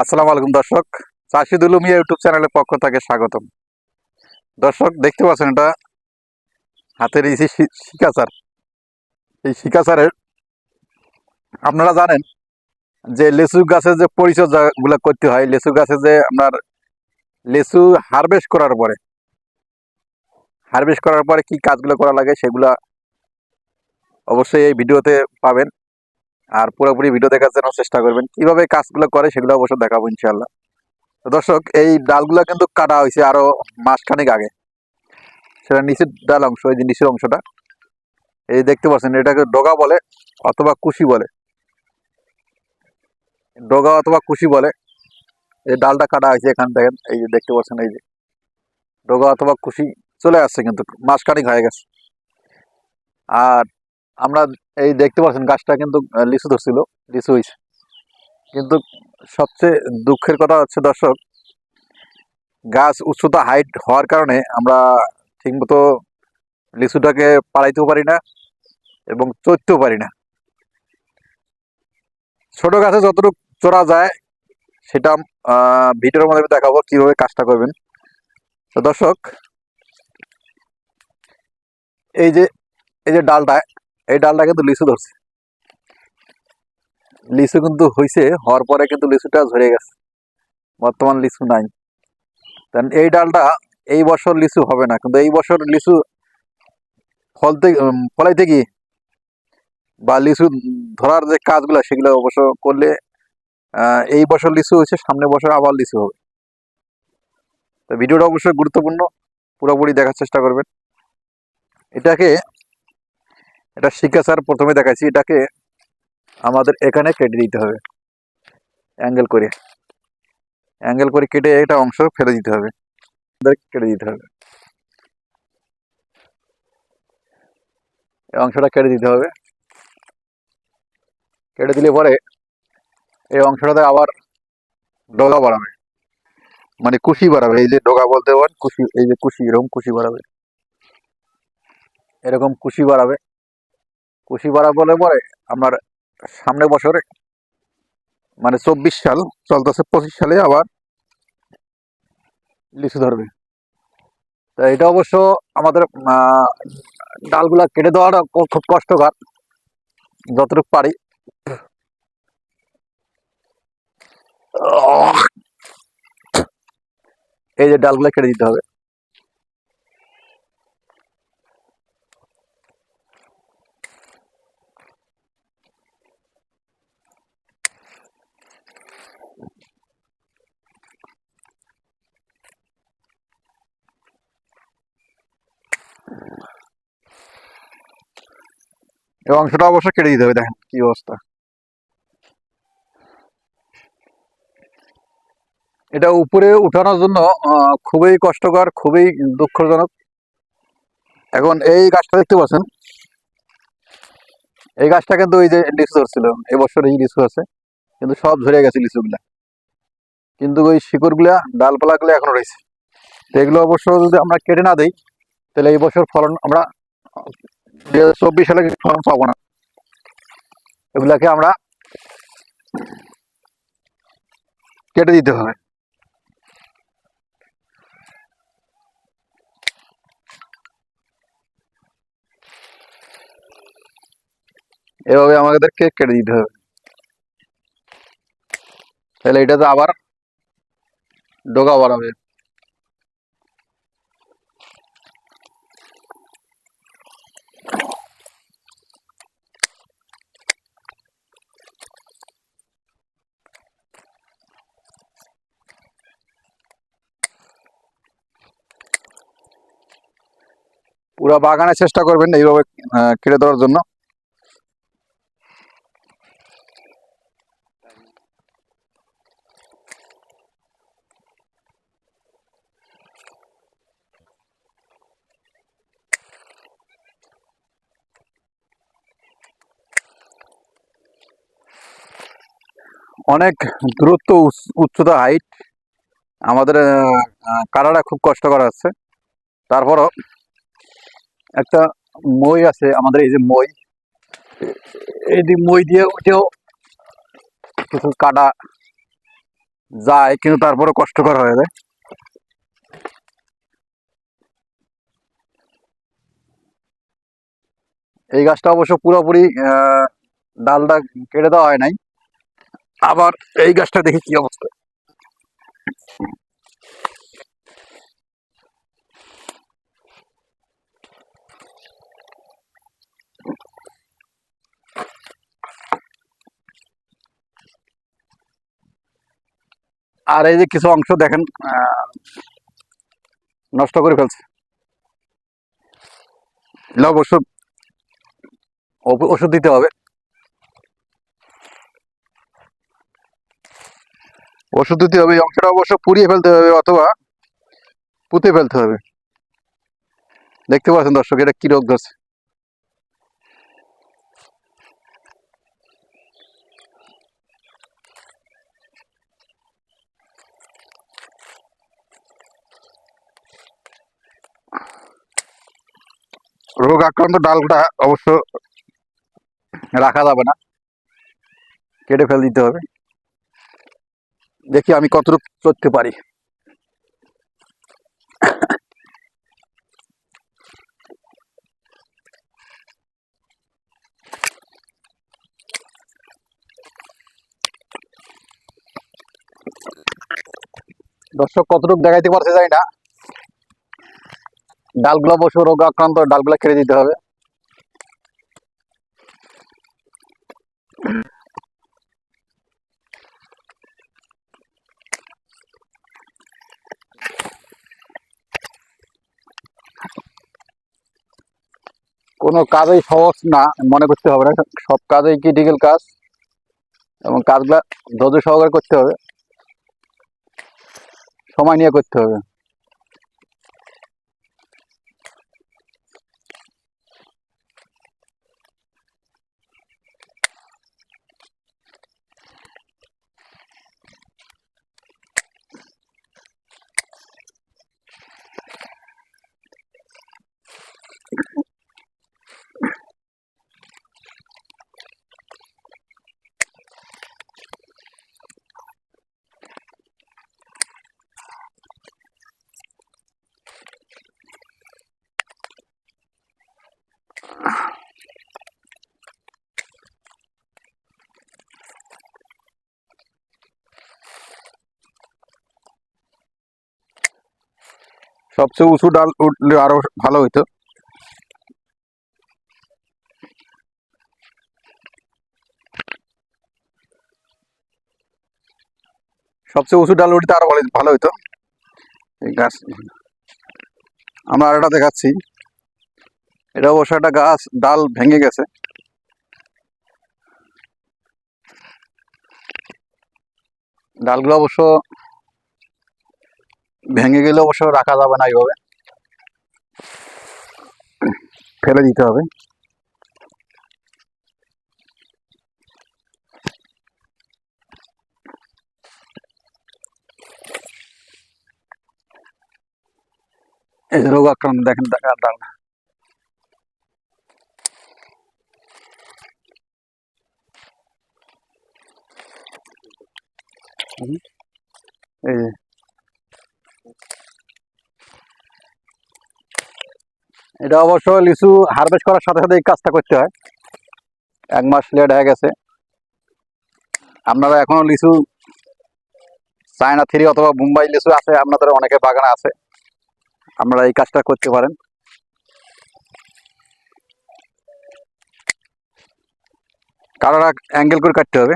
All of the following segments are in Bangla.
আসসালামু আলাইকুম দর্শক। চাষিদুল মিয়া ইউটিউব চ্যানেলের পক্ষ থেকে স্বাগতম। দর্শক, দেখতে পাচ্ছেন এটা হাতের এই শিকাচার। এই শিকাচারের, আপনারা জানেন যে লেচু গাছের যে পরিচর্যা গুলো করতে হয়, লেচু গাছে যে আপনার লেচু হারভেস্ট করার পরে হারভেস্ট করার পরে কি কাজগুলো করা লাগে সেগুলা অবশ্যই এই ভিডিওতে পাবেন। আর পুরোপুরি ভিডিও দেখার জন্য চেষ্টা করবেন। কীভাবে কাজগুলো করে সেগুলো অবশ্য দেখাবো ইনশাল্লাহ দর্শক, এই ডালগুলো কিন্তু কাটা হয়েছে আরও মাসখানেক আগে। সেটা নিচের ডাল অংশ, এই যে নিচের অংশটা। এই দেখতে পাচ্ছেন, এটাকে ডগা বলে অথবা কুশি বলে। ডগা অথবা কুশি বলে। এই ডালটা কাটা হয়েছে এখান থেকে, এই যে দেখতে পাচ্ছেন, এই যে। ডগা অথবা কুশি চলে আসছে কিন্তু, মাসখানেক হয়ে গেছে। আর আমরা এই দেখতে পাচ্ছেন গাছটা কিন্তু লিচু ধরছিল, লিচু হয়েছে কিন্তু সবচেয়ে দুঃখের কথা হচ্ছে দর্শক, গাছ উচ্চতা হাইট হওয়ার কারণে আমরা ঠিকমতো লিচুটাকে পালাইতেও পারি না এবং চড়তেও পারি না। ছোট গাছে যতটুকু চড়া যায়, সেটা ভিডিওর মধ্যে দেখাবো কীভাবে কাজটা করবেন। তো দর্শক, এই যে এই যে ডালটা এই ডালটা কিন্তু লিচু ধরছে। লিচু কিন্তু হয়েছে হওয়ার পরে কিন্তু লিচুটা ঝরে গেছে। বর্তমান লিচু নাই। এই ডালটা এই বছর লিচু হবে না, কিন্তু এই বছর লিচু ফলতে ফলাইতে গিয়ে বা লিচু ধরার যে কাজগুলো, সেগুলো অবশ্য করলে এই বছর লিচু হয়েছে, সামনে বছর আবার লিচু হবে। তো ভিডিওটা অবশ্যই গুরুত্বপূর্ণ, পুরোপুরি দেখার চেষ্টা করবেন। এটাকে এটা শিকাচার প্রথমে দেখাইছি, এটাকে আমাদের এখানে কেটে দিতে হবে। অ্যাঙ্গেল করে। অ্যাঙ্গেল করে কেটে এটা অংশ ফেলে দিতে হবে। কেটে দিতে হবে। এই অংশটা কেটে দিতে হবে। কেটে দিলে পরে এই অংশটাতে আবার ডগা বাড়াবে। মানে কুশি বাড়াবে। এই যে ডগা বলতে পারেন, কুশি, এই যে কুশি, এরকম কুশি বাড়াবে। এরকম কুশি বাড়াবে। কুশি বাড়া বলে পরে আপনার সামনে বছরে মানে চব্বিশ সাল, চলতেছে পঁচিশ সালে আবার লিচু ধরবে। তা এটা অবশ্য আমাদের ডালগুলা কেটে দেওয়াটা খুব কষ্টকর, যতটুকু পারি। এই যে ডালগুলা কেটে দিতে হবে। এই অংশটা অবশ্য কেটে দিতে হবে, দেখেন কি অবস্থা। এটা উপরে উঠানোর জন্য খুবই কষ্টকর, খুবই দুঃখজনক। এখন এই গাছটা দেখতে পাচ্ছেন? এই গাছটা কিন্তু ওই যে লিচু ধরছিল এবছর এই লিচু আছে, কিন্তু সব ঝরে গেছে লিচুগুলা। কিন্তু ওই শিকড়গুলা, ডালপালাগুলো এখনও রয়েছে। তো এগুলো অবশ্য যদি আমরা কেটে না দিই, তাহলে এই বছর ফলন আমরা চব্বিশ সালে ফলন পাবো না। এগুলাকে আমরা কেটে দিতে হবে। এভাবে আমাদেরকে কেটে দিতে হবে। তাহলে এটাতে আবার ডোগা বাড়াবে। পুরো বাগানের চেষ্টা করবেন এইভাবে কেটে দেওয়ার জন্য। অনেক দূরত্ব উচ- উচ্চতা হাইট আমাদের কাটাটা খুব কষ্টকর আছে। তারপরও একটা মই আছে, আমাদের এই যে মই, এই মই দিয়ে ওইটাও কিছু কাটা যায়, কিন্তু তারপরে কষ্টকর হয়ে যায়। এই গাছটা অবশ্য পুরোপুরি ডালটা কেটে দেওয়া হয় নাই। আবার এই গাছটা দেখি কি অবস্থা। আর এই যে কিছু অংশ দেখেন নষ্ট করে ফেলছে। অবশ্য ওষুধ দিতে হবে। ওষুধ দিতে হবে অংশটা অবশ্য পুড়িয়ে ফেলতে হবে অথবা পুঁতে ফেলতে হবে। দেখতে পাচ্ছেন দর্শক, এটা কি রোগ ধরছে? রোগ আক্রান্ত ডালটা অবশ্য রাখা যাবে না। কেটে ফেল দিতে হবে। দেখি আমি কতটুকু করতে পারি। দর্শক, কতটুকু দেখাইতে পারছে জানি না। ডালগুলো অবশ্য রোগ আক্রান্ত, ডালগুলো কেটে দিতে হবে। কোনো কাজই সহজ না, মনে করতে হবে না। সব কাজই ক্রিটিক্যাল কাজ, এবং কাজগুলা ধৈর্য সহকারে করতে হবে। সময় নিয়ে করতে হবে। সবচেয়ে উঁচু ডাল উঠলে আরও ভালো হইতো। সবচেয়ে উঁচু ডাল উঠতে আরও ভালো হইতো। এই গাছ। আমরা আরেকটা দেখাচ্ছি। এটা অবশ্য একটা গাছ, ডাল ভেঙে গেছে। ডালগুলো অবশ্য ভেঙে গেলে অবশ্য রাখা যাবে না এইভাবে। ফেলে দিতে হবে। এই রোগ আক্রান্ত দেখেন দেখা হুম, এই এটা অবশ্য লিচু হারভেস্ট করার সাথে সাথে এই কাজটা করতে হয়। এক মাস লেট হয়ে গেছে। আপনারা এখনও লিচু, চায়না থ্রি অথবা মুম্বাই লিচু আছে, আপনাদের অনেকের বাগানে আছে। আপনারা এই কাজটা করতে পারেন। কারোর অ্যাঙ্গেল করে কাটতে হবে।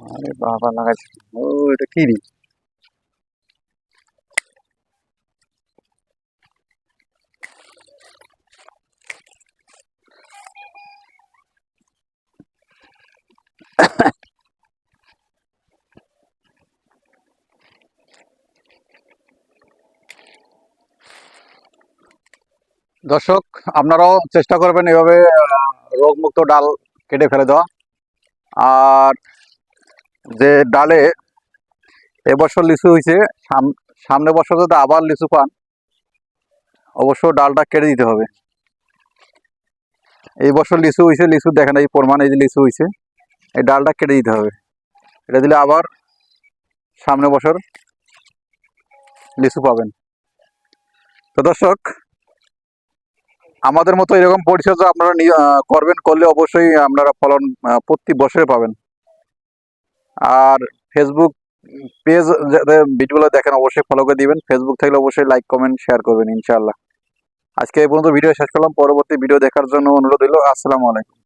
আরে বাবা, লাগাইছে ও, এটা কি? দর্শক, আপনারাও চেষ্টা করবেন এভাবে রোগমুক্ত ডাল কেটে ফেলে দেওয়া আর যে ডালে এবছর লিচু হয়েছে সাম- সামনে বছর যদি আবার লিচু পান, অবশ্য ডালটা কেটে দিতে হবে। এই বছর লিচু হয়েছে লিচু দেখেন এই প্রমাণ এই যে লিচু হয়েছে এই ডালটা কেটে দিতে হবে। এটা দিলে আবার সামনে বছর লিচু পাবেন। তো দর্শক, আমাদের মতো এরকম পরিচর্যা আপনারা করবেন, করলে অবশ্যই আপনারা ফলন প্রতি বছরে পাবেন। আর ফেসবুক পেজ যাতে ভিডিওগুলো দেখেন, অবশ্যই ফলো করে দিবেন। ফেসবুক থাকলে অবশ্যই লাইক কমেন্ট শেয়ার করবেন ইনশাল্লাহ আজকে এই পর্যন্ত ভিডিও শেষ করলাম। পরবর্তী ভিডিও দেখার জন্য অনুরোধ হইল আসসালামু আলাইকুম।